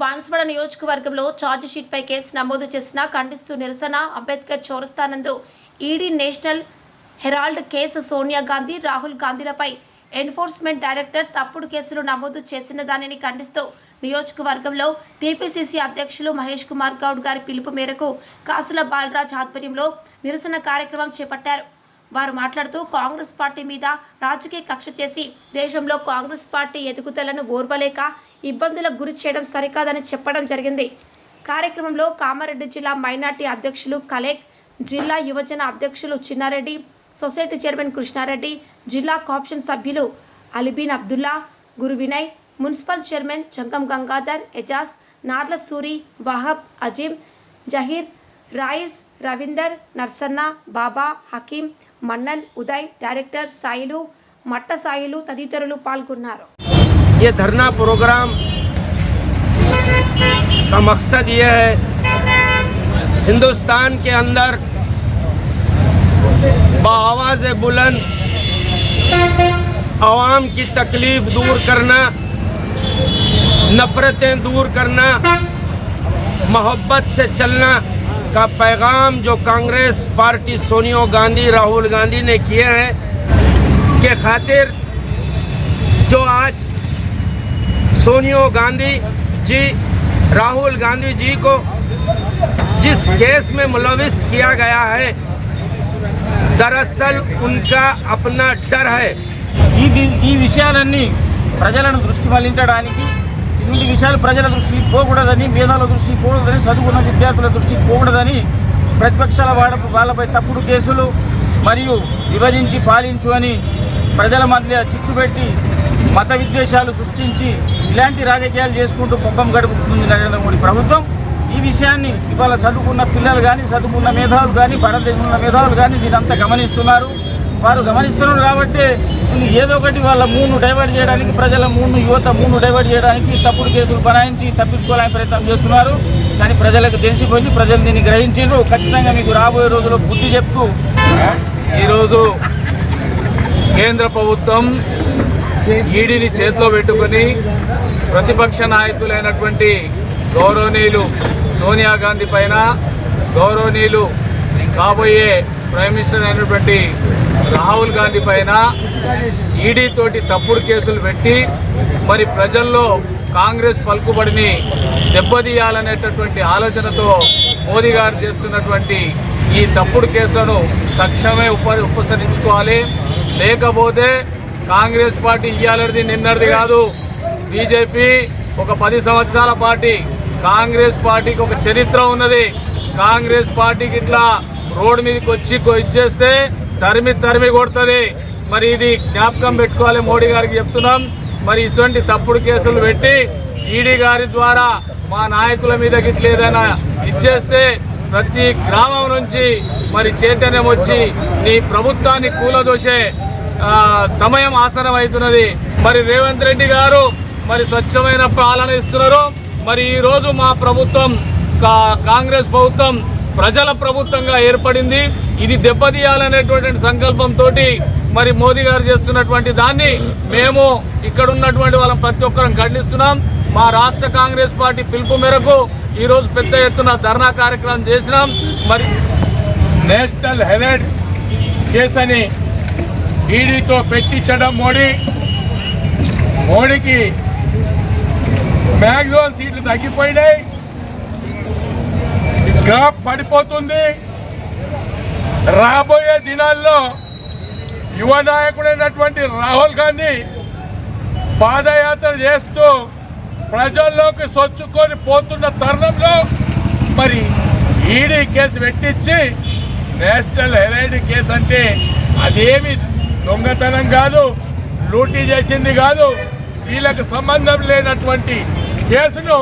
బాన్స్వాడ నియోజకవర్గంలో charge sheet పై case నమోదు చేసిన ఖండిస్తూ నిరసన Ambedkar చోరస్తానందు ED National Herald case Sonia Gandhi Rahul గాంధీలపై enforcement director తప్పుడు కేసులు నమోదు చేసిన దానిని ఖండిస్తూ నియోజకవర్గంలో టీపీసీసీ అధ్యక్షులు మహేష్ కుమార్ గౌడ్ గారి పిలుపు మేరకు కాసుల బాలరాజ్ ఆధ్వర్యంలో నిరసన కార్యక్రమం చేపట్టారు. వారు మాట్లాడుతూ కాంగ్రెస్ పార్టీ మీద రాజకీయ కక్ష చేసి దేశంలో కాంగ్రెస్ పార్టీ ఎదుగుదలను ఓర్వలేక ఇబ్బందులకు గురి చేయడం సరికాదని చెప్పడం జరిగింది. కార్యక్రమంలో కామారెడ్డి జిల్లా మైనార్టీ అధ్యక్షులు కలేక్ జిల్లా యువజన అధ్యక్షులు చిన్నారెడ్డి సొసైటీ చైర్మన్ కృష్ణారెడ్డి జిల్లా కాప్షన్ సభ్యులు అలిబీన్ Abdullah Guru Vinay municipal chairman చంకం Gangadhar Ejaz Narla Suri Wahab Azeem Zaheer Royce Ravinder Narsanna బాబా హకీం మన్నన్ ఉదయ్ డైరెక్టర్ సాయిలు మట్ట సాయిలు తదితరులు పాల్గొన్నారు ये धरना प्रोग्राम का मकसद ये है हिंदुस्तान के अंदर बआवाज़ बुलंद आवाम की तकलीफ़ दूर करना नफ़रतें दूर करना मोहब्बत से चलना का पैगाम जो कांग्रेस पार्टी सोनिया गांधी राहुल गांधी ने किए हैं के खातिर जो आज सोनिया गांधी जी राहुल गांधी जी को जिस केस में मुलविस किया गया है दरअसल उनका अपना डर है ఈ ది- ఈ విషయాలన్నీ ప్రజలను దృష్టి మళ్లించడానికి ఇటువంటి విషయాలు ప్రజల దృష్టికి పోకూడదని మేధాల దృష్టికి పోకూడదని చదువుకున్న విద్యార్థుల దృష్టికి పోకూడదని ప్రతిపక్షాల వాడ వాళ్ళపై తప్పుడు కేసులు మరియు విభజించి పాలించు అని ప్రజల మధ్య చిచ్చు పెట్టి మత విద్వేషాలు సృష్టించి ఇలాంటి రాజకీయాలు చేసుకుంటూ పొప్పం గడుపుతుంది నరేంద్ర మోడీ ప్రభుత్వం. ఈ విషయాన్ని ఇవాళ చదువుకున్న పిల్లలు కానీ చదువుకున్న మేధావులు కానీ భారతదేశంలో ఉన్న మేధావులు కానీ దీనంతా గమనిస్తున్నారు. వారు గమనిస్తున్నారు కాబట్టి ఏదో ఒకటి వాళ్ళ మూడ్ను డైవర్ట్ చేయడానికి ప్రజల మూడ్ను యువత మూడ్ను డైవర్ట్ చేయడానికి తప్పుడు కేసులు బనాయించి తప్పించుకోవాలని ప్రయత్నం చేస్తున్నారు. కానీ ప్రజలకు తెలిసిపోయింది ప్రజలు దీన్ని గ్రహించారు ఖచ్చితంగా మీకు రాబోయే రోజుల్లో బుద్ధి చెప్తూ ఈరోజు కేంద్ర ప్రభుత్వం ఈడీని చేతిలో పెట్టుకొని ప్రతిపక్ష నాయకులైనటువంటి గౌరవనీయులు సోనియా గాంధీ పైన గౌరవనీయులు కాబోయే ప్రైమ్ మినిస్టర్ అయినటువంటి రాహుల్ గాంధీ పైన ఈడీ తోటి తప్పుడు కేసులు పెట్టి మరి ప్రజల్లో కాంగ్రెస్ పలుకుబడిని దెబ్బతీయాలనేటటువంటి ఆలోచనతో మోదీ గారు చేస్తున్నటువంటి ఈ తప్పుడు కేసులను తక్షణమే ఉప ఉపసరించుకోవాలి. లేకపోతే కాంగ్రెస్ పార్టీ ఇయ్యాలది నిన్నటిది కాదు. బీజేపీ ఒక పది సంవత్సరాల పార్టీ కాంగ్రెస్ పార్టీకి ఒక చరిత్ర ఉన్నది. కాంగ్రెస్ పార్టీకి ఇట్లా రోడ్డు మీదకి వచ్చి ఇచ్చేస్తే తరిమి తరిమి కొడుతుంది. మరి ఇది జ్ఞాపకం పెట్టుకోవాలి మోడీ గారికి చెప్తున్నాం. మరి ఇటువంటి తప్పుడు కేసులు పెట్టి ఈడీ గారి ద్వారా మా నాయకుల మీద గిట్ల ఏదైనా ఇచ్చేస్తే ప్రతి గ్రామం నుంచి మరి చైతన్యం వచ్చి నీ ప్రభుత్వాన్ని కూలదోసే సమయం ఆసనం అవుతున్నది మరి రేవంత్ రెడ్డి గారు మరి స్వచ్ఛమైన పాలన ఇస్తున్నారు. మరి ఈరోజు మా ప్రభుత్వం కా- కాంగ్రెస్ ప్రభుత్వం ప్రజల ప్రభుత్వంగా ఏర్పడింది. ఇది దెబ్బతీయాలనేటువంటి సంకల్పంతో మరి మోదీ గారు చేస్తున్నటువంటి దాన్ని మేము ఇక్కడ ఉన్నటువంటి వాళ్ళం ప్రతి ఒక్కరం ఖండిస్తున్నాం. మా రాష్ట్ర కాంగ్రెస్ పార్టీ పిలుపు మేరకు ఈరోజు పెద్ద ఎత్తున ధర్నా కార్యక్రమం చేసినాం. మరి నేషనల్ హెరాల్డ్ కేసు అని ఈడీతో పెట్టించడం మోడీ. మోడీకి మ్యాక్సిమం సీట్లు తగ్గిపోయినాయి. గ్రాఫ్ పడిపోతుంది. రాబోయే దినాల్లో యువ నాయకుడైనటువంటి రాహుల్ గాంధీ పాదయాత్ర చేస్తూ ప్రజల్లోకి సొచ్చుకొని పోతున్న తరుణంలో మరి ఈడీ కేసు పెట్టించి నేషనల్ హెరైడ్ కేసు అంటే అదేమి దొంగతనం కాదు లూటీ చేసింది కాదు వీళ్ళకి సంబంధం లేనటువంటి కేసును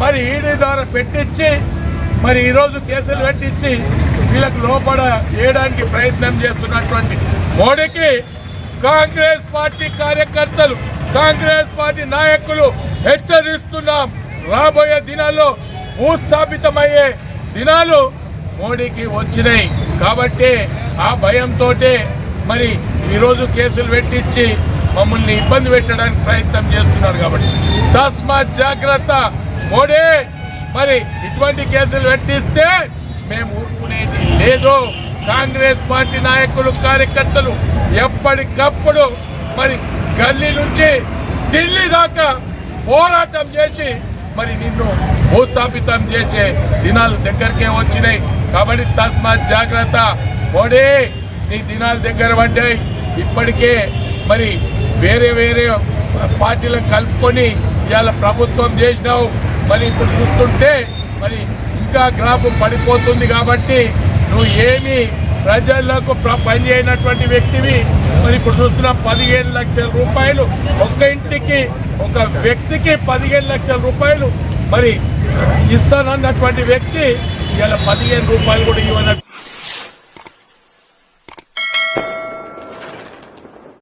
మరి ఈడీ ద్వారా పెట్టించి మరి ఈరోజు కేసులు పెట్టించి వీళ్ళకు లోపల వేయడానికి ప్రయత్నం చేస్తున్నటువంటి మోడీకి కాంగ్రెస్ పార్టీ కార్యకర్తలు కాంగ్రెస్ పార్టీ నాయకులు హెచ్చరిస్తున్నాం. రాబోయే దినాల్లో భూస్థాపితమయ్యే దినాలు మోడీకి వచ్చినాయి. కాబట్టి ఆ భయంతో మరి ఈరోజు కేసులు పెట్టించి మమ్మల్ని ఇబ్బంది పెట్టడానికి ప్రయత్నం చేస్తున్నారు కాబట్టి. తస్మాత్ జాగ్రత్త మోడీ! మరి ఇటువంటి కేసులు పెట్టిస్తే మేము ఊరుకునేది లేదు. కాంగ్రెస్ పార్టీ నాయకులు కార్యకర్తలు ఎప్పటికప్పుడు మరి గల్లీ నుంచి ఢిల్లీ దాకా పోరాటం చేసి మరి నిన్ను భూస్థాపితం చేసే దినాలు దగ్గరకే వచ్చినాయి. కాబట్టి తస్మాత్ జాగ్రత్త. మోడీ నీ దినాలు దగ్గర పడ్డాయి. ఇప్పటికే మరి వేరే వేరే పార్టీలను కలుపుకొని ఇవాళ ప్రభుత్వం చేసినావు. మరి ఇప్పుడు చూస్తుంటే మరి ఇంకా గ్రాఫ్ పడిపోతుంది కాబట్టి నువ్వు ఏమి ప్రజలకు ప్ర- పనిచేయనటువంటి వ్యక్తివి. మరి ఇప్పుడు చూస్తున్న పదిహేను లక్షల రూపాయలు. ఒక ఇంటికి ఒక వ్యక్తికి పదిహేను లక్షల రూపాయలు. మరి ఇస్తానన్నటువంటి వ్యక్తి ఇలా పదిహేను రూపాయలు కూడా ఇవ్వనట్టు